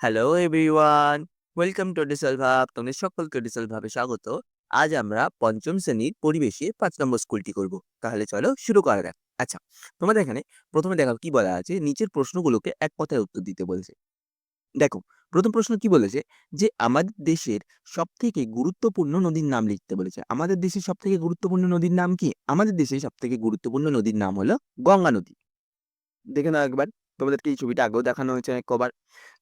Hello everyone, welcome to ডিসেল ভাব, তোমাদের সকলকে ডিসেল ভাবে স্বাগত। আজ আমরা পঞ্চম শ্রেণির পরিবেশে পাঁচ নম্বর স্কুলটি করব। তাহলে চলো শুরু করা যাক। আচ্ছা তোমাদের এখানে প্রথমে দেখো কি বলা আছে, নিচের প্রশ্নগুলোকে এক কথায় উত্তর দিতে বলেছে। দেখো, প্রথম প্রশ্ন কি বলেছে? যে আমাদের দেশের সব থেকে গুরুত্বপূর্ণ নদীর নাম লিখতে বলেছে। আমাদের দেশের সব থেকে গুরুত্বপূর্ণ নদীর নাম কি? আমাদের দেশের সব থেকে গুরুত্বপূর্ণ নদীর নাম হলো গঙ্গা নদী। দেখে নাও একবার। তোমাদেরকে এই ছবিটা আগেও দেখানো হয়েছে কবার।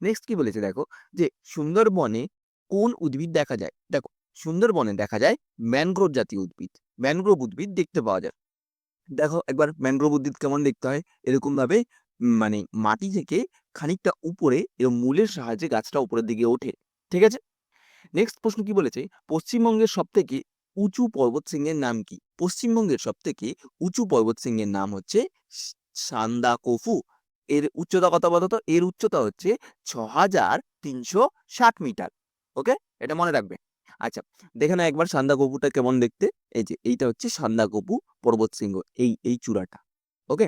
নেক্সট কি বলেছে দেখো? যে সুন্দরবনে কোন উদ্ভিদ দেখা যায়? দেখো, সুন্দরবনে দেখা যায় ম্যানগ্রোভ জাতীয় উদ্ভিদ। ম্যানগ্রোভ উদ্ভিদ দেখতে পাওয়া যায়। দেখো, একবার ম্যানগ্রোভ উদ্ভিদ কেমন দেখতে হয়? এরকম ভাবে মানে মাটি থেকে খানিকটা উপরে এরকম মূলের সাহায্যে গাছটা উপরের দিকে ওঠে। ঠিক আছে? নেক্সট প্রশ্ন কি বলেছে? পশ্চিমবঙ্গের সব থেকে উঁচু পর্বত শৃঙ্গের নাম কি? পশ্চিমবঙ্গের সব থেকে উঁচু পর্বত শৃঙ্গের নাম হচ্ছে সান্দাকফু এর উচ্চতা কত বলতো? তো এর উচ্চতা হচ্ছে ছ হাজার তিনশো ষাট মিটার। ওকে? এটা মনে রাখবে। আচ্ছা দেখে না একবার সান্দাকপুটা কেমন দেখতে? এই যে, এইটা হচ্ছে সান্দাকপু পর্বত শৃঙ্গ, এই এই চূড়াটা। ওকে?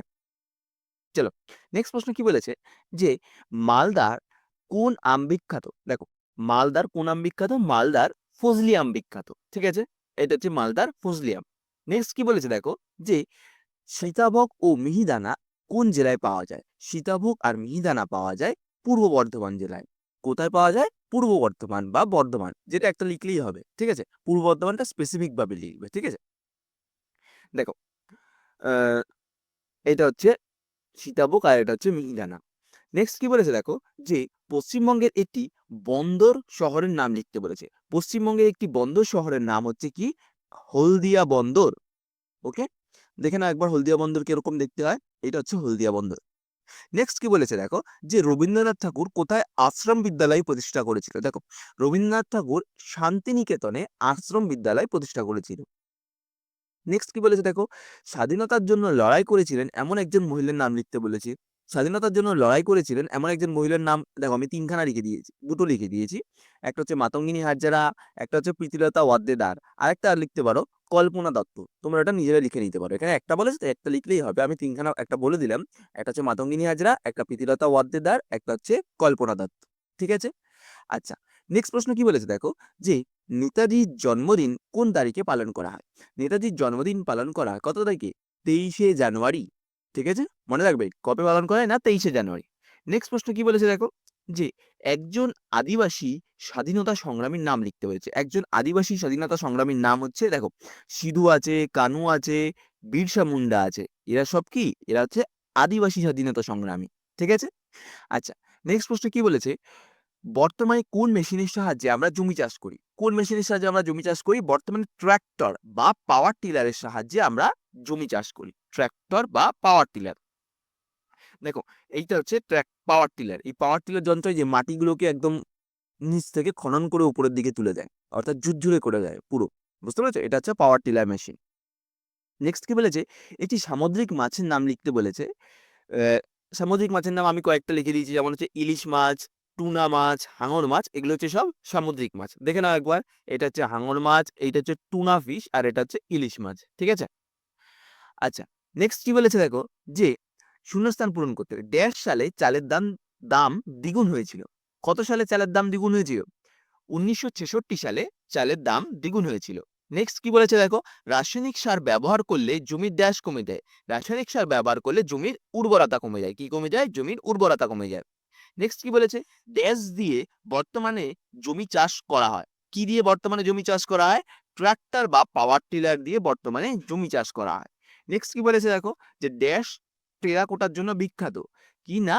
চলো নেক্সট প্রশ্ন কি বলেছে? যে, মালদার কোন আম বিখ্যাত দেখো, মালদার কোন আম বিখ্যাত মালদার ফজলি আম বিখ্যাত ঠিক আছে? এটা হচ্ছে মালদার ফজলি আম। নেক্সট কি বলেছে দেখো? যে, সীতাভোগ ও মিহিদানা কোন জেলায় পাওয়া যায়? সীতাভোগ আর মিহিদানা পাওয়া যায় পূর্ব বর্ধমান জেলায়। কোথায় পাওয়া যায়? পূর্ব বর্ধমান বা বর্ধমান, যেটা একটা লিখলেই হবে, ঠিক আছে? পূর্ব বর্ধমানটা স্পেসিফিক ভাবে লিখবে, ঠিক আছে? দেখো এটা হচ্ছে সীতাভোগ আর এটা হচ্ছে মিহিদানা। নেক্সট কি বলেছে দেখো? যে পশ্চিমবঙ্গের একটি বন্দর শহরের নাম লিখতে বলেছে। পশ্চিমবঙ্গের একটি বন্দর শহরের নাম হচ্ছে কি? হলদিয়া বন্দর ওকে দেখে না একবার হলদিয়া বন্দর কীরকম দেখতে হয়। এটা হচ্ছে হলদিয়া বন্দর। নেক্সট কি বলেছে দেখো? যে রবীন্দ্রনাথ ঠাকুর কোথায় আশ্রম বিদ্যালয় প্রতিষ্ঠা করেছিল? দেখো, রবীন্দ্রনাথ ঠাকুর শান্তিনিকেতনে আশ্রম বিদ্যালয় প্রতিষ্ঠা করেছিল। নেক্সট কি বলেছে দেখো? স্বাধীনতার জন্য লড়াই করেছিলেন এমন একজন মহিলার নাম লিখতে বলেছি। স্বাধীনতার জন্য লড়াই করেছিলেন এমন একজন মহিলার নাম, দেখো আমি তিনখানা লিখে দিয়েছি, দুটো লিখে দিয়েছি। একটা হচ্ছে মাতঙ্গিনী হাজরা, একটা হচ্ছে প্রীতিলতা ওয়াদ্দেদার। আর একটা লিখতে পারো? কল্পনা দত্ত। তোমরা এটা নিজেরা লিখে নিতে পারো। এখানে একটা বলেছে একটা লিখলেই হবে। আমি তিনখানা একটা বলে দিলাম। একটা হচ্ছে মাতঙ্গিনী হাজরা, একটা প্রীতিলতা ওয়াদ্দেদার, একটা হচ্ছে কল্পনা দত্ত। ঠিক আছে? আচ্ছা নেক্সট প্রশ্ন কি বলেছে দেখো? যে নেতাজির জন্মদিন কোন তারিখে পালন করা হয়? নেতাজির জন্মদিন পালন করা হয় কত তারিখে? তেইশে জানুয়ারি। ঠিক আছে? মনে রাখবে, কবে পালন করা হয় না তেইশে জানুয়ারি। নেক্সট প্রশ্ন কি বলেছে দেখো? যে একজন আদিবাসী স্বাধীনতা সংগ্রামীর নাম লিখতে হয়েছে একজন আদিবাসী স্বাধীনতা সংগ্রামীর নাম হচ্ছে, দেখো, সিধু আছে, কানু আছে, বিরসা মুন্ডা আছে। এরা সব কি? এরা হচ্ছে আদিবাসী স্বাধীনতা সংগ্রামী। ঠিক আছে? আচ্ছা নেক্সট প্রশ্ন কি বলেছে? বর্তমানে কোন মেশিনের সাহায্যে আমরা জমি চাষ করি? কোন মেশিনের সাহায্যে আমরা জমি চাষ করি? বর্তমানে ট্র্যাক্টর বা পাওয়ার টিলারের সাহায্যে আমরা জমি চাষ করি। ট্র্যাক্টর বা পাওয়ার টিলার। দেখো, এইটা হচ্ছে ট্র্যাক পাওয়ার টিলার এই পাওয়ার টিলার যন্ত্র যে মাটিগুলোকে একদম নিচ থেকে খনন করে উপরের দিকে তুলে দেয়, অর্থাৎ ঝুরঝুরে করে দেয় পুরো। বুঝতে পেরেছ? এটা হচ্ছে পাওয়ার টিলার মেশিন নেক্সট কি বলেছে? একটি সামুদ্রিক মাছের নাম লিখতে বলেছে। সামুদ্রিক মাছের নাম আমি কয়েকটা লিখে দিয়েছি, যেমন হচ্ছে ইলিশ মাছ, টুনা মাছ, হাঙর মাছ, এগুলো হচ্ছে সব সামুদ্রিক মাছ। দেখে নাও একবার, এটা হচ্ছে হাঙর মাছ, এইটা হচ্ছে টুনা ফিশ আর এটা হচ্ছে ইলিশ মাছ। ঠিক আছে? আচ্ছা নেক্সট কি বলেছে দেখো? যে শূন্যস্থান পূরণ করতে হবে। ড্যাশ সালে চালের দাম দাম দ্বিগুণ হয়েছিল। কত সালে চালের দাম দ্বিগুণ হয়েছিল? উনিশশো ছেষট্টি সালে চালের দাম দ্বিগুণ হয়েছিল। নেক্সট কি বলেছে দেখো? রাসায়নিক সার ব্যবহার করলে জমির ড্যাশ কমে যায়। রাসায়নিক সার ব্যবহার করলে জমির উর্বরতা কমে যায়। কি কমে যায়? জমির উর্বরতা কমে যায়। নেক্সট কি বলেছে? ড্যাশ দিয়ে বর্তমানে জমি চাষ করা হয়। কি দিয়ে বর্তমানে জমি চাষ করা হয়? ট্রাক্টর বা পাওয়ার টিলার দিয়ে বর্তমানে জমি চাষ করা হয়। নেক্সট কি বলেছে দেখো? যে ড্যাশ টেরাকোটার জন্য বিখ্যাত। কি না?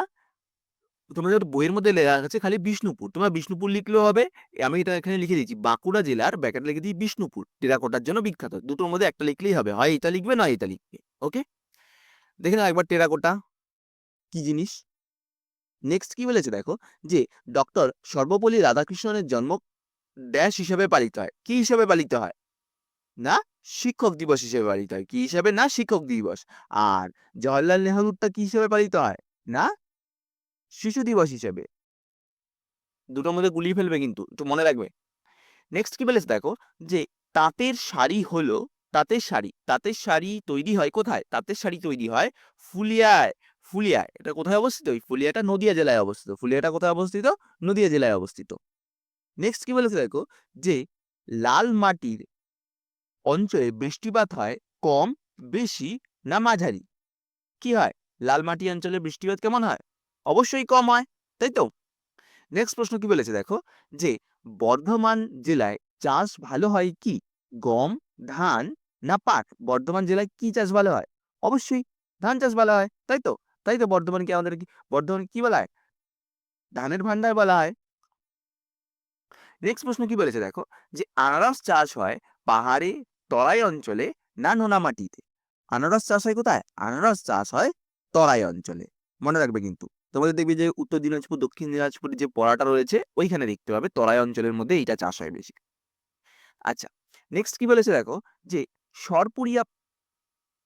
তোমাদের বইয়ের মধ্যে লেখা আছে খালি বিষ্ণুপুর, তোমরা বিষ্ণুপুর লিখলেও হবে। আমি এটা এখানে লিখে দিয়েছি, বাঁকুড়া জেলার ব্যাকেট লিখে দিই বিষ্ণুপুর, টেরাকোটার জন্য বিখ্যাত। দুটোর মধ্যে একটা লিখলেই হবে, হয় এটা লিখবে না এটা লিখবে ওকে দেখে নাও একবার টেরাকোটা, কি জিনিস? নেক্সট কি বলেছে দেখো, যে ডক্টর সর্বপল্লী রাধাকৃষ্ণনের জন্ম ড্যাশ হিসেবে পালিত হয়, কি হিসেবে পালিত হয়? না? শিক্ষক দিবস হিসেবে পালিত হয়। কি হিসেবে? না, শিক্ষক দিবস। আর জওয়াহরলাল নেহরুরটা কি হিসেবে পালিত হয়? না? শিশু দিবস হিসেবে। দুটোর মধ্যে গুলিয়ে ফেলবে কিন্তু একটু মনে রাখবে। নেক্সট কি বলেছে দেখো? যে তাঁতের শাড়ি হলো, তাঁতের শাড়ি তাঁতের শাড়ি তৈরি হয় কোথায়? তাঁতের শাড়ি তৈরি হয় ফুলিয়ায় ফুলিয়ায়। এটা কোথায় অবস্থিত? এই ফুলিয়াটা নদিয়া জেলায় অবস্থিত। ফুলিয়াটা কোথায় অবস্থিত? নদিয়া জেলায় অবস্থিত। নেক্সট কি বলেছে দেখো? যে লাল মাটির অঞ্চলে বৃষ্টিপাত হয় কম, বেশি না মাঝারি। কি হয়? লাল মাটি অঞ্চলে বৃষ্টিপাত কেমন হয়? অবশ্যই কম হয়, তাই তো? নেক্সট প্রশ্ন কি বলেছে দেখো? যে বর্ধমান জেলায় চাষ ভালো হয় কি? গম, ধান না পাট? বর্ধমান জেলায় কি চাষ ভালো হয়? অবশ্যই ধান চাষ ভালো হয়, তাই তো? তাই তো বর্ধমানকে আমাদের কি, বর্ধমান কি বলা হয়? ধানের ভান্ডার বলা হয়। নেক্সট প্রশ্ন কি বলেছে দেখো? যে আনারস চাষ হয় পাহাড়ে তরাই অঞ্চলে না নোনা মাটিতে? আনারস চাষ হয় কোথায়? আনারস চাষ হয় তরাই অঞ্চলে। মনে রাখবে কিন্তু। তোমাদের দেখবে যে উত্তর দিনাজপুর, দক্ষিণ দিনাজপুরের যে পড়াটা রয়েছে, ওইখানে দেখতে পাবে তরাই অঞ্চলের মধ্যে এইটা চাষ হয় বেশি। আচ্ছা নেক্সট কি বলেছে দেখো? যে সরপুরিয়া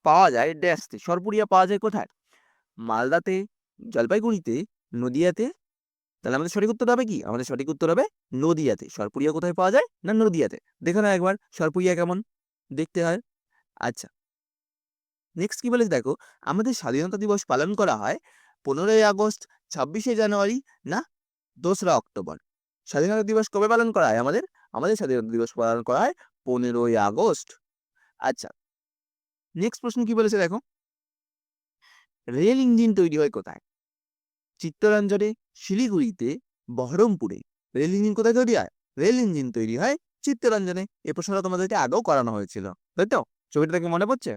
পাওয়া যায় ড্যাশতে। সরপুরিয়া পাওয়া যায় কোথায়? মালদাতে, জলপাইগুড়িতে, নদিয়াতে। তাহলে আমাদের সঠিক উত্তর হবে কি? আমাদের সঠিক উত্তর হবে নদিয়াতে। সরপুরিয়া কোথায় পাওয়া যায় না নদিয়াতে? দেখো না একবার সরপুরিয়া কেমন? দেখতে হয়। আচ্ছা। নেক্সট কি বলেছে দেখো, আমাদের স্বাধীনতা দিবস পালন করা হয় পনেরোই আগস্ট, ছাব্বিশে জানুয়ারি না দোসরা অক্টোবর। স্বাধীনতা দিবস কবে পালন করা হয় আমাদের? আমাদের স্বাধীনতা দিবস পালন করা হয় পনেরোই আগস্ট। আচ্ছা। নেক্সট প্রশ্ন কি বলেছে দেখো? রেল ইঞ্জিন তৈরি হয় কোথায়? চিত্তরঞ্জনে, শিলিগুড়িতে, বহরমপুরে। রেল ইঞ্জিন কোথায় তৈরি হয়? রেল ইঞ্জিন তৈরি হয় চিত্তরঞ্জনে এ প্রশ্নটা তোমাদেরকে আগেও করানো হয়েছিল, তাই তো? ছবিটা দেখে মনে পড়ছে?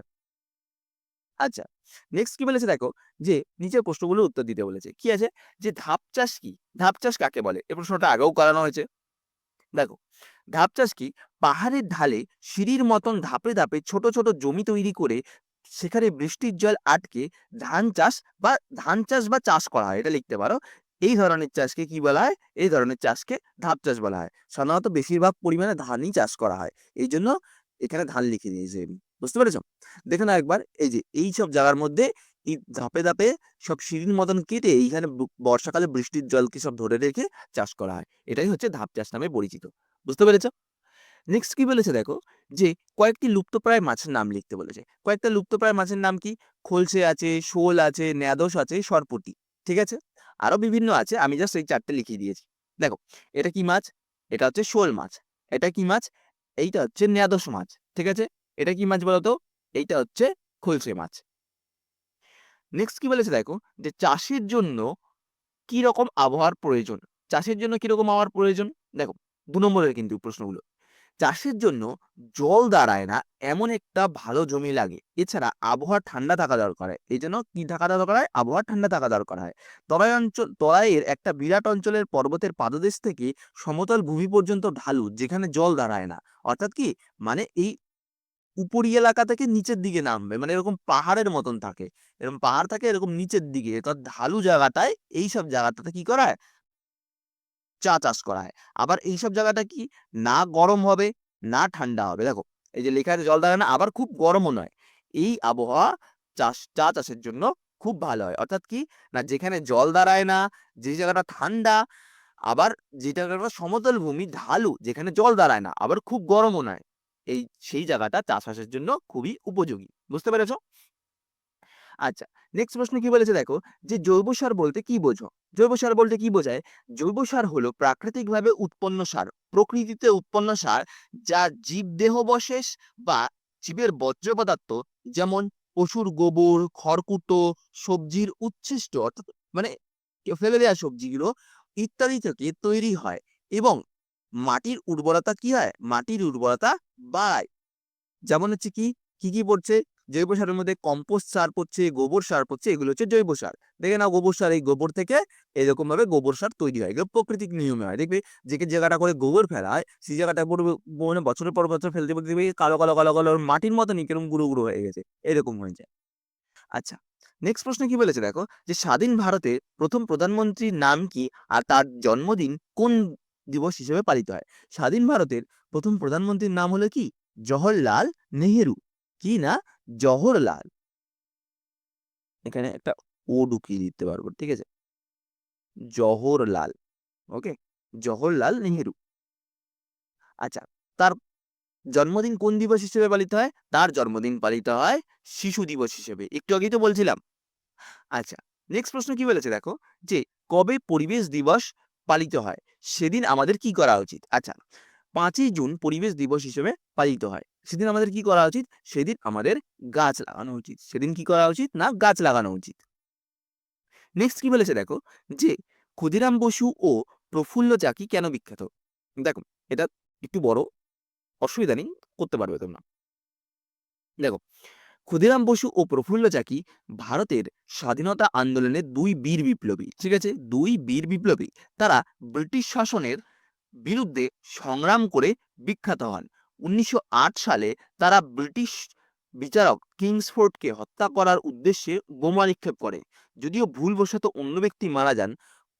আচ্ছা নেক্সট কি বলেছে দেখো, যে নিচের প্রশ্নগুলো উত্তর দিতে বলেছে, কি আছে? যে ধাপ চাষ কি? ধাপ চাষ কাকে বলে? এই প্রশ্নটা আগেও করানো হয়েছে। দেখো, ধাপ চাষ কি? পাহাড়ের ঢালে সিঁড়ির মতন ধাপে ধাপে ছোট ছোট জমি তৈরি করে সেখানে বৃষ্টির জল আটকে ধান চাষ বা, ধান চাষ বা চাষ করা হয়, এটা লিখতে পারো। এই ধরনের চাষকে কি বলা হয়? এই ধরনের চাষকে ধাপ চাষ বলা হয়। সাধারণত বেশিরভাগ পরিমাণে ধানই চাষ করা হয়। এই জন্য এখানে ধান লিখে দিয়েছে। বুঝতে পেরেছ? দেখে না একবার এই যে এই সব জায়গার মধ্যে এই ধাপে ধাপে সব সিঁড়ির মতন কেটে এইখানে বর্ষাকালে বৃষ্টির জলকে সব ধরে রেখে চাষ করা হয়। এটাই হচ্ছে ধাপ চাষ নামে পরিচিত। বুঝতে পেরেছ? নেক্সট কি বলেছে দেখো? যে কয়েকটি লুপ্তপ্রায় মাছের নাম লিখতে বলেছে। কয়েকটা লুপ্তপ্রায় মাছের নাম কি? খোলসে আছে, শোল আছে, ন্যাদোস আছে, সরপুটি। ঠিক আছে? আরও বিভিন্ন আছে, আমি জাস্ট এই চারটে লিখিয়ে দিয়েছি। দেখো, এটা কি মাছ? এটা হচ্ছে শোল মাছ। এটা কি মাছ? এইটা হচ্ছে ন্যাদোস মাছ, ঠিক আছে? এটা কি মাছ বলতো? এইটা হচ্ছে খোলসে মাছ। নেক্সট কি বলেছে দেখো, যে চাষের জন্য কি রকম আবহাওয়ার প্রয়োজন? চাষের জন্য কীরকম আবহাওয়ার প্রয়োজন? দেখো, দু নম্বরের কিন্তু প্রশ্নগুলো। চাষের জন্য জল দাঁড়ায় না, এমন একটা ভালো জমি লাগে। এছাড়া আবহাওয়া ঠান্ডা থাকা দরকার হয়। এই জন্য কি থাকা দরকার হয়? আবহাওয়া ঠান্ডা থাকা দরকার হয়। তরাই অঞ্চল তরাইয়ের একটা বিরাট অঞ্চলের পর্বতের পাদদেশ থেকে সমতল ভূমি পর্যন্ত ঢালু, যেখানে জল দাঁড়ায় না। অর্থাৎ কি? মানে এই উপরি এলাকা থেকে নিচের দিকে নামবে। মানে এরকম পাহাড়ের মতন থাকে। এরকম পাহাড় থাকে, এরকম নিচের দিকে। ঢালু জায়গাটায়, এইসব জায়গাটাতে কি করা হয়? চা চাষ করা হয়। আবার এইসব জায়গাটা কি? না গরম হবে, না ঠান্ডা হবে। দেখো, এই যে লেখা আছে, জল দাঁড়ায় না, আবার খুব গরমও নয়। এই আবহাওয়া চাষ, চা চাষের জন্য খুব ভালো হয়। অর্থাৎ কি? না, যেখানে জল দাঁড়ায় না, যে জায়গাটা ঠান্ডা, আবার যে জায়গাটা সমতল ভূমি, ঢালু, যেখানে জল দাঁড়ায় না, আবার খুব গরমও নয়। এই, সেই জায়গাটা চাষবাসের জন্য খুবই উপযোগী। বুঝতে পেরেছ? আচ্ছা নেক্সট প্রশ্ন কি বলেছে দেখো? যে জৈব সার বলতে কি বোঝো? জৈব সার বলতে কি বোঝায়? জৈব সার হলো প্রাকৃতিকভাবে উৎপন্ন সার। প্রকৃতিতে উৎপন্ন সার যা জীবদেহবশেষ বা জীবের বর্জ্য পদার্থ যেমন পশুর গোবর, খড়কুটো, সবজির উচ্ছিষ্ট অর্থাৎ মানে ফেলে দেওয়া সবজিগুলো ইত্যাদি থেকে তৈরি হয় এবং মাটির উর্বরতা কি হয়? মাটির উর্বরতা বাড়ায়। যেমন হচ্ছে কি? কি কি পড়ছে? জৈব সারের মধ্যে কম্পোস্ট সার পড়ছে, গোবর সার পড়ছে, এগুলো হচ্ছে জৈব সার। দেখে নাও গোবর সার, এই গোবর থেকে এরকম ভাবে গোবর সার তৈরি হয়। এগুলো প্রাকৃতিক নিয়মে হয়। দেখবে যে জায়গাটা করে গোবর ফেলা হয় সেই জায়গাটা পুরো মানে বছরের পর বছর ফেলতে ফেলতে দেখবে কালো কালো কালো কালো মাটির মতনই কীরকম গুঁড়ো গুঁড়ো হয়ে গেছে। এরকম হয়ে যায় আচ্ছা নেক্সট প্রশ্ন কি বলেছে দেখো? যে স্বাধীন ভারতে প্রথম প্রধানমন্ত্রীর নাম কি আর তার জন্মদিন কোন দিবস হিসেবে পালিত হয়? স্বাধীন ভারতের প্রথম প্রধানমন্ত্রীর নাম হলো কি? জওহরলাল নেহেরু। কি না? জওহরলাল এখানে একটা ও ঢুকিয়ে দিতে পারব, ঠিক আছে? জওহরলাল ওকে জওহরলাল নেহেরু। আচ্ছা তার জন্মদিন কোন দিবস হিসেবে পালিত হয়? তার জন্মদিন পালিত হয় শিশু দিবস হিসেবে। একটু আগেই তো বলছিলাম। আচ্ছা নেক্সট প্রশ্ন কি বলেছে দেখো? যে কবে পরিবেশ দিবস পালিত হয়? সেদিন আমাদের কি করা উচিত? আচ্ছা পাঁচই জুন পরিবেশ দিবস হিসেবে পালিত হয়। সেদিন আমাদের কি করা উচিত? সেদিন আমাদের গাছ লাগানো উচিত। সেদিন কি করা উচিত? না, গাছ লাগানো উচিত। নেক্সট কি বলেছে দেখো? যে ক্ষুদিরাম বসু ও প্রফুল্ল চাকি কেন বিখ্যাত? দেখো, এটা একটু বড়, অসুবিধা নেই, করতে পারবে তোমরা। দেখো, ক্ষুদিরাম বসু ও প্রফুল্ল চাকি ভারতের স্বাধীনতা আন্দোলনের দুই বীর বিপ্লবী, ঠিক আছে? দুই বীর বিপ্লবী। তারা ব্রিটিশ শাসনের বিরুদ্ধে সংগ্রাম করে বিখ্যাত হন। উনিশশো আট সালে তারা ব্রিটিশ বিচারক কিংসফোর্ডকে হত্যা করার উদ্দেশ্যে বোমা নিক্ষেপ করে। যদিও ভুলবশত অন্য ব্যক্তি মারা যান,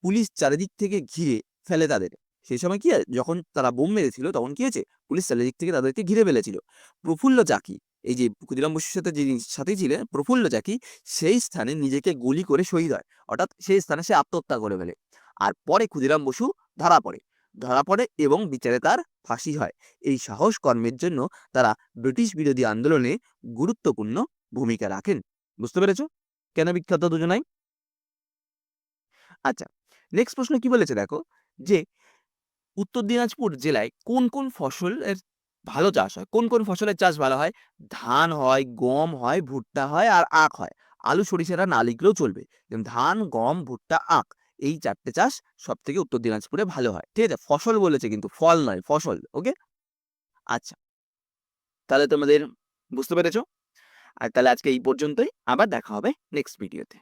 পুলিশ চারিদিক থেকে ঘিরে ফেলে তাদের। সেই সময় কি যখন তারা বোম মেরেছিল, তখন কি হয়েছে, পুলিশ চারিদিক থেকে তাদেরকে ঘিরে ফেলেছিল। প্রফুল্ল চাকি, এই যে ক্ষুদিরাম বসুর সাথে যিনি সাথে ছিলেন, প্রফুল্ল চাকি, সেই স্থানে নিজেকে গুলি করে শহীদ হয়। অর্থাৎ সেই স্থানে সে আত্মহত্যা করে ফেলে। আর পরে ক্ষুদিরাম বসু ধরা পড়ে। ধরা পড়ে এবং বিচারে তার ফাঁসি হয়। এই সাহস কর্মের জন্য তারা ব্রিটিশ বিরোধী আন্দোলনে গুরুত্বপূর্ণ ভূমিকা রাখেন। বুঝতে পেরেছ? কেন বিখ্যাত দুজনাই? আচ্ছা নেক্সট প্রশ্ন কি বলেছে দেখো? যে উত্তর দিনাজপুর জেলায় কোন কোন ফসলের ভালো চাষ হয়? কোন কোন ফসলের চাষ ভালো হয়? ধান হয়, গম হয়, ভুট্টা হয়, আর আখ হয়। আলু সরিষাটা না লিখলেও চলবে। যেমন ধান, গম, ভুট্টা, আখ। এই চারটে চাষ সব থেকে উত্তর দিনাজপুরে ভালো হয়। ঠিক আছে? ফসল বলেছে কিন্তু, ফল নয়, ফসল ওকে আচ্ছা। তাহলে তোমাদের বুঝতে পেরেছ? আর তাহলে আজকে এই পর্যন্তই। আবার দেখা হবে নেক্সট ভিডিওতে